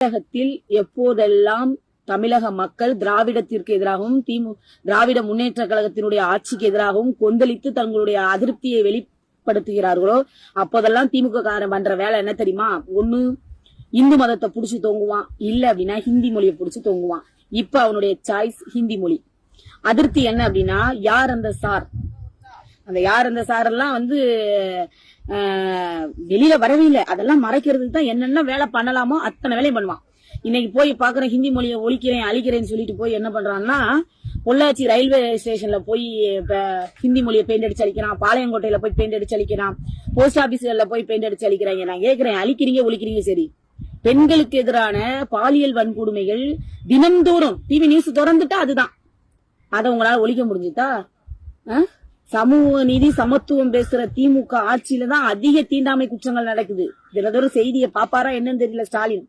தமிழகத்தில் எப்போதெல்லாம் தமிழக மக்கள் திராவிடத்திற்கு எதிராகவும் திமு திராவிட முன்னேற்ற கழகத்தினுடைய ஆட்சிக்கு எதிராகவும் கொந்தளித்து தங்களுடைய அதிருப்தியை வெளிப்படுத்துகிறார்களோ அப்போதெல்லாம் திமுக காரன் பண்ற வேலை என்ன தெரியுமா? ஒண்ணு இந்து மதத்தை புடிச்சு தொங்குவான். இல்ல அப்படின்னா ஹிந்தி மொழியை புடிச்சு தொங்குவான். இப்ப அவனுடைய சாய்ஸ் ஹிந்தி மொழி. அதிருப்தி என்ன அப்படின்னா யார் அந்த சார்? அந்த யார் அந்த சாரெல்லாம் வந்து வெளியில வரவே இல்லை. அதெல்லாம் மறைக்கிறதுக்கு தான் என்னென்ன வேலை பண்ணலாமோ அத்தனை வேலையும் பண்ணுவான். இன்னைக்கு போய் பாக்குறேன் ஹிந்தி மொழியை ஒழிக்கிறேன் அழிக்கிறேன்னு சொல்லிட்டு போய் என்ன பண்றான்னா பொள்ளாச்சி ரயில்வே ஸ்டேஷன்ல போய் ஹிந்தி மொழியை பெயிண்ட் அடிச்சு அழிக்கிறான் பாளையங்கோட்டையில போய் பெயிண்ட் அடிச்சு அழிக்கிறான் போஸ்ட் ஆபீஸ்ல போய் பெயிண்ட் அடிச்சு அழிக்கிறாங்க. நான் கேட்கிறேன் அழிக்கிறீங்க ஒழிக்கிறீங்க சரி. பெண்களுக்கு எதிரான பாலியல் வன்கொடுமைகள் தினம்தோறும் டிவி நியூஸ் திறந்துட்டா அதுதான். அதை உங்களால ஒழிக்க முடிஞ்சுதா? ஆ? சமூக நீதி சமத்துவம் பேசுற திமுக ஆட்சியில தான் அதிக தீண்டாமை குற்றங்கள் நடக்குது. தினதொரு செய்தியை பாப்பாரா என்னன்னு தெரியல ஸ்டாலின்.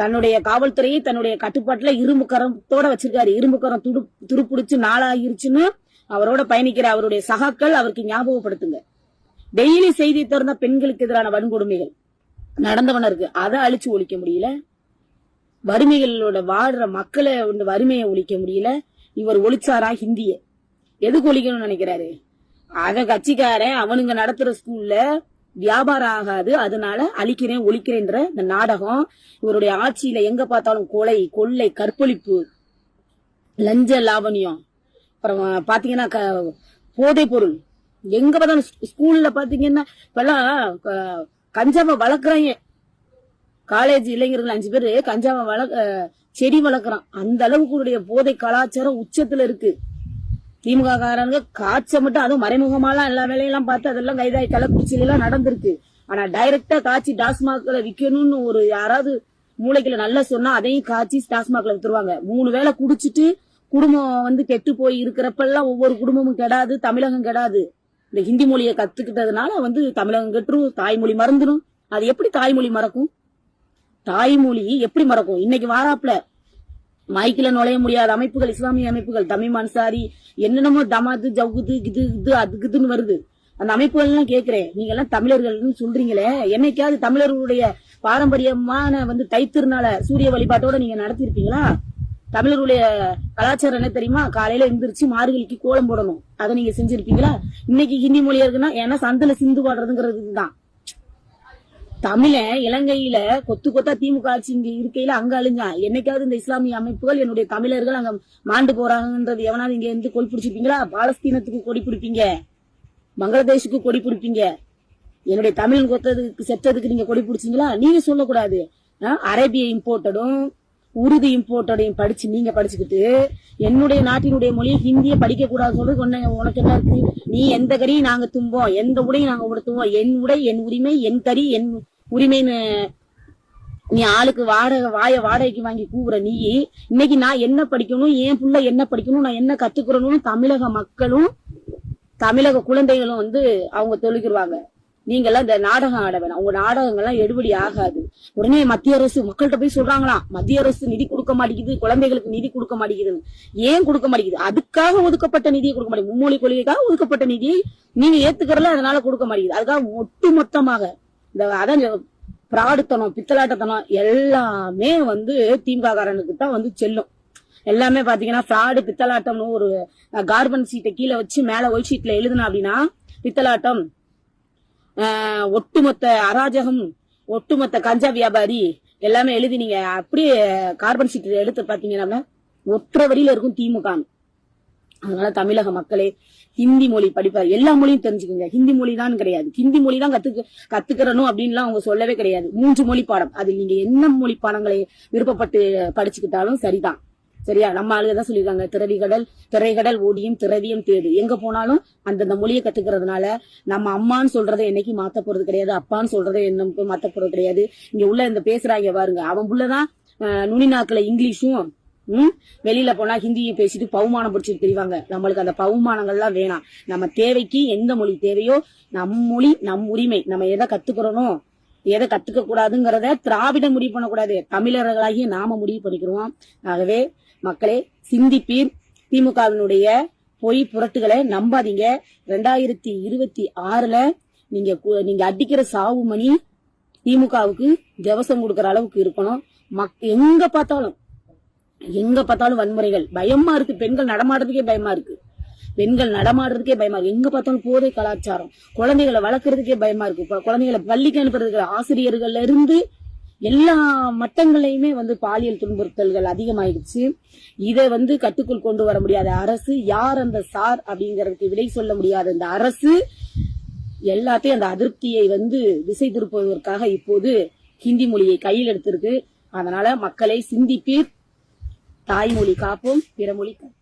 தன்னுடைய காவல்துறையை தன்னுடைய கட்டுப்பாட்டுல இரும்பு கரத்தோட வச்சிருக்காரு. இரும்பு கரம் துடு துருப்பிடிச்சு நாளாகிருச்சுன்னு அவரோட பயணிக்கிற அவருடைய சகாக்கள் அவருக்கு ஞாபகப்படுத்துங்க. டெய்லி செய்தி திறந்த பெண்களுக்கு எதிரான வன்கொடுமைகள் நடந்தவன இருக்கு அதை அழிச்சு ஒழிக்க முடியல. வறுமைகளோட வாடுற மக்களை வறுமையை ஒழிக்க முடியல. இவர் ஒழிச்சாரா ஹிந்தியை? எதுக்கு ஒழிக்கணும்னு நினைக்கிறாரு? அவன் கட்சிக்காரன் அவனுங்க நடத்துற ஸ்கூல்ல வியாபாரம் ஆகாது அதனால அழிக்கிறேன் ஒழிக்கிறேன்ற இந்த நாடகம் இவருடைய ஆட்சியில எங்க பார்த்தாலும் கொலை கொள்ளை கற்பழிப்பு லஞ்ச லாவணியம். அப்புறம் பாத்தீங்கன்னா க- பொருள். எங்க பார்த்தாலும் ஸ்கூ- ஸ்கூல்ல பாத்தீங்கன்னா இப்பெல்லாம் க- கஞ்சாவை வளர்க்குறாங்க. காலேஜ் இளைஞர்கள் அஞ்சு பேரு கஞ்சாவை வளர்க்க செடி வளர்க்குறான். அந்த அளவுக்கு போதை கலாச்சாரம் உச்சத்துல இருக்கு. திமுக காரங்க காய்ச்ச மட்டும் அதுவும் மறைமுகமாலாம் எல்லா வேலையெல்லாம் பார்த்து அதெல்லாம் கைதாகி கள்ளக்குறிச்சியில எல்லாம் நடந்திருக்கு. ஆனா டைரக்டா காய்ச்சி டாஸ்மாக்ல விக்கணும்னு ஒரு யாராவது மூளைக்குள்ள நல்லா சொன்னா அதையும் காய்ச்சி டாஸ்மாக்ல வித்துருவாங்க. மூணு வேளை குடிச்சிட்டு குடும்பம் வந்து கெட்டு போய் இருக்கிறப்பெல்லாம் ஒவ்வொரு குடும்பமும் கெடாது தமிழகம் கெடாது. இந்த ஹிந்தி மொழியை கத்துக்கிட்டதுனால வந்து தமிழகம் கெட்டுரும் தாய்மொழி மறந்துடும் அது எப்படி தாய்மொழி மறக்கும்? தாய்மொழி எப்படி மறக்கும்? இன்னைக்கு வாராப்ல மைக்கில நுழைய முடியாத அமைப்புகள் இஸ்லாமிய அமைப்புகள் தமிழ் அன்சாரி என்னென்னமோ தமாது ஜவுகுது இது இது அதுக்குதுன்னு இதுன்னு வருது. அந்த அமைப்புகள் எல்லாம் கேக்குறேன். நீங்க எல்லாம் தமிழர்கள்னு சொல்றீங்களே. என்னைக்காவது தமிழர்களுடைய பாரம்பரியமான வந்து தைத்திருநாள சூரிய வழிபாட்டோட நீங்க நடத்திருப்பீங்களா? தமிழருடைய கலாச்சாரம் என்ன தெரியுமா? காலையில எந்திரிச்சு மார்கழிக்கு கோலம் போடணும். அதை நீங்க செஞ்சிருப்பீங்களா? இன்னைக்கு ஹிந்தி மொழியா இருக்குன்னா ஏன்னா சந்தில சிந்து பாடுறதுங்கிறது இதுதான். தமிழ இலங்கையில கொத்து கொத்தா திமுக ஆட்சி இங்க இருக்கையில அங்க அழிஞ்சான் என்னைக்காவது இந்த இஸ்லாமிய அமைப்புகள் என்னுடைய தமிழர்கள் அங்க மாண்டு போறாங்கன்றது எவனாவது இங்க இருந்து கொடி பிடிச்சிருப்பீங்களா? பாலஸ்தீனத்துக்கு கொடி பிடிப்பீங்க. பங்களாதேஷுக்கு கொடி பிடிப்பீங்க. என்னுடைய தமிழ் கொத்ததுக்கு செத்ததுக்கு நீங்க கொடி பிடிச்சீங்களா? நீங்க சொல்லக்கூடாது. அரேபிய இம்போர்ட்டடும் உருது இம்போர்ட்டடையும் படிச்சு நீங்க படிச்சுக்கிட்டு என்னுடைய நாட்டினுடைய மொழியை ஹிந்தியை படிக்க கூடாது சொல்றது உனக்கு என்ன இருக்கு? நீ எந்த கறியும் நாங்க தும்போம்? எந்த உடையும் நாங்க உடுத்துவோம்? என் உடை என் உரிமை என் கறி என் உரிமைன்னு நீ ஆளுக்கு வாடகை வாய வாடகைக்கு வாங்கி கூவுற நீ இன்னைக்கு நான் என்ன படிக்கணும் என் புள்ள என்ன படிக்கணும் நான் என்ன கத்துக்கிறணும்னு தமிழக மக்களும் தமிழக குழந்தைகளும் வந்து அவங்க தொழுகிருவாங்க நீங்க எல்லாம் இந்த நாடகம் ஆட வேணாம். உங்க நாடகங்கள்லாம் எடுபடி ஆகாது. உடனே மத்திய அரசு மக்கள்கிட்ட போய் சொல்றாங்களாம். மத்திய அரசு நிதி கொடுக்க மாட்டேங்குது குழந்தைகளுக்கு நிதி கொடுக்க மாட்டேங்குதுன்னு. ஏன் கொடுக்க மாட்டேங்குது? அதுக்காக ஒதுக்கப்பட்ட நிதியை கொடுக்க மாட்டேங்குது. மும்மொழி கொள்கைக்காக ஒதுக்கப்பட்ட நிதியை நீங்க ஏத்துக்கறல அதனால கொடுக்க மாட்டேங்குது. அதுக்காக ஒட்டு மொத்தமாக இந்த அதான் பிராடுத்தனம் பித்தலாட்டத்தனம் எல்லாமே வந்து திமுககாரனுக்கு தான் வந்து செல்லும். எல்லாமே பாத்தீங்கன்னா ஃப்ராடு பித்தலாட்டம்னு ஒரு கார்பன் சீட்டை கீழே வச்சு மேல ஒய் ஷீட்ல எழுதுனா அப்படின்னா பித்தலாட்டம் ஆஹ், ஒட்டுமொத்த அராஜகம் ஒட்டுமொத்த கஞ்சா வியாபாரி எல்லாமே எழுதி நீங்க அப்படியே கார்பன் சீட்டு எடுத்து பாத்தீங்கன்னா ஒற்றை வரியில இருக்கும் திமுக அதனால தமிழக மக்களே ஹிந்தி மொழி படிப்பா எல்லா மொழியும் தெரிஞ்சுக்கோங்க. ஹிந்தி மொழி தான் கிடையாது. ஹிந்தி மொழி தான் கத்துக்க கத்துக்கிறணும் அப்படின்லாம் அவங்க சொல்லவே கிடையாது. மூன்று மொழி பாடம். அது நீங்க என்ன மொழி பாடங்களை விருப்பப்பட்டு படிச்சுக்கிட்டாலும் சரிதான். சரியா? நம்ம ஆளுங்க தான் சொல்லியிருக்காங்க. திரவிகடல் திரைகடல் ஓடியும் திரவியும் தேடு. எங்க போனாலும் அந்தந்த மொழியை கத்துக்கிறதுனால நம்ம அம்மான்னு சொல்றதை என்னைக்கு மாத்த போறது கிடையாது. அப்பான்னு சொல்றதை என்ன மாத்த போறது கிடையாது. இங்க உள்ள இந்த பேசுறாங்க பாருங்க. அவன் புள்ளதான் அஹ், நுனி நாக்குல இங்கிலீஷும் ம்? வெளியில போனா ஹிந்தியும் பேசிட்டு பவுமானம் பிடிச்சிட்டு தெரிவாங்க. நம்மளுக்கு அந்த பவுமானங்கள்லாம் வேணாம். நம்ம தேவைக்கு எந்த மொழி தேவையோ நம் மொழி நம் உரிமை. நம்ம எதை கத்துக்கிறோம் எதை கத்துக்க கூடாதுங்கிறத திராவிட முடிவு பண்ணக்கூடாது. தமிழர்களாகிய நாம முடிவு பண்ணிக்கிறோம். ஆகவே மக்களே சிந்திப்பீர். திமுகவினுடைய பொய் புரட்டுகளை நம்பாதீங்க. ரெண்டாயிரத்தி இருபத்தி ஆறுல நீங்க கு- நீங்க அடிக்கிற சாவு மணி திமுகவுக்கு திவசம் கொடுக்கற அளவுக்கு இருக்கணும். மக் எங்க பார்த்தாலும் எங்க பார்த்தாலும் வன்முறைகள். பயமா இருக்கு. பெண்கள் நடமாடுறதுக்கே பயமா இருக்கு. பெண்கள் நடமாடுறதுக்கே பயமா இருக்கு. எங்க பார்த்தாலும் போதை கலாச்சாரம். குழந்தைகளை வளர்க்கறதுக்கே பயமா இருக்கு. குழந்தைகளை பள்ளிக்கு அனுப்புறதுக்கு ஆசிரியர்கள்ல இருந்து எல்லா மட்டங்களையுமே வந்து பாலியல் துன்புறுத்தல்கள் அதிகமாயிடுச்சு. இதை வந்து கட்டுக்குள் கொண்டு வர முடியாத அரசு யார் அந்த சார் அப்படிங்கறதுக்கு விடை சொல்ல முடியாத இந்த அரசு எல்லாத்தையும் அந்த அதிருப்தியை வந்து திசை திருப்புவதற்காக இப்போது ஹிந்தி மொழியை கையில் எடுத்திருக்கு. அதனால மக்களை சிந்திப்பீர். தாய்மொழி காப்போம் பிறமொழி காப்போம்